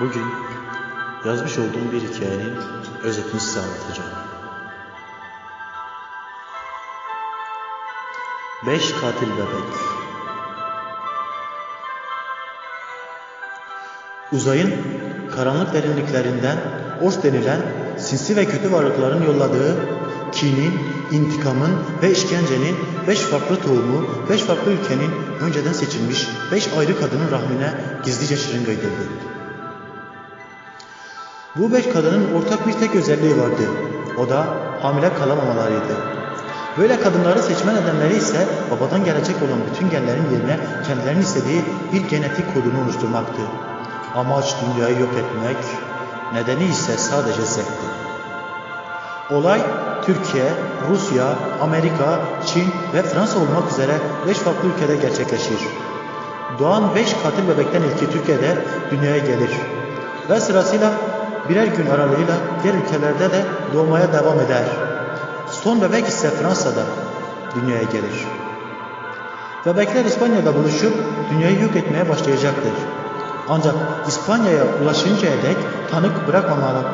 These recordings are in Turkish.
Bugün yazmış olduğum bir hikayenin özetini size anlatacağım. Beş katil bebek. Uzayın karanlık derinliklerinden Ors denilen sinsi ve kötü varlıkların yolladığı kinin, intikamın ve işkencenin beş farklı tohumu, beş farklı ülkenin önceden seçilmiş beş ayrı kadının rahmine gizlice şırınga edildi. Bu beş kadının ortak bir tek özelliği vardı. O da hamile kalamamalarıydı. Böyle kadınları seçme nedenleri ise babadan gelecek olan bütün genlerin yerine kendilerinin istediği bir genetik kodunu oluşturmaktı. Amaç dünyayı yok etmek, nedeni ise sadece zevkti. Olay Türkiye, Rusya, Amerika, Çin ve Fransa olmak üzere beş farklı ülkede gerçekleşir. Doğan beş katil bebekten ilki Türkiye'de dünyaya gelir. Ve sırasıyla birer gün aralığıyla diğer ülkelerde de doğmaya devam eder. Son bebek ise Fransa'da dünyaya gelir. Bebekler İspanya'da buluşup dünyayı yok etmeye başlayacaktır. Ancak İspanya'ya ulaşıncaya dek tanık bırakmamaları,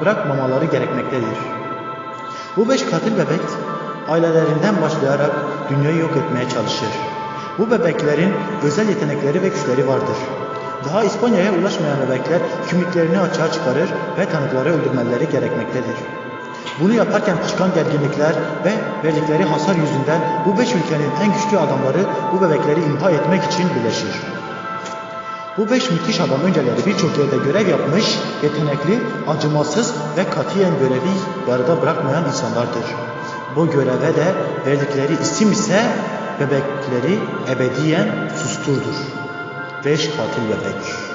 bırakmamaları gerekmektedir. Bu beş katil bebek ailelerinden başlayarak dünyayı yok etmeye çalışır. Bu bebeklerin özel yetenekleri ve güçleri vardır. Daha İspanya'ya ulaşmayan bebekler kimliklerini açığa çıkarır ve tanıkları öldürmeleri gerekmektedir. Bunu yaparken çıkan gerginlikler ve verdikleri hasar yüzünden bu beş ülkenin en güçlü adamları bu bebekleri imha etmek için birleşir. Bu beş müthiş adam önceleri birçok yerde görev yapmış, yetenekli, acımasız ve katiyen görevi yarıda bırakmayan insanlardır. Bu göreve de verdikleri isim ise bebekleri ebediyen susturdur. Beş katil bebek.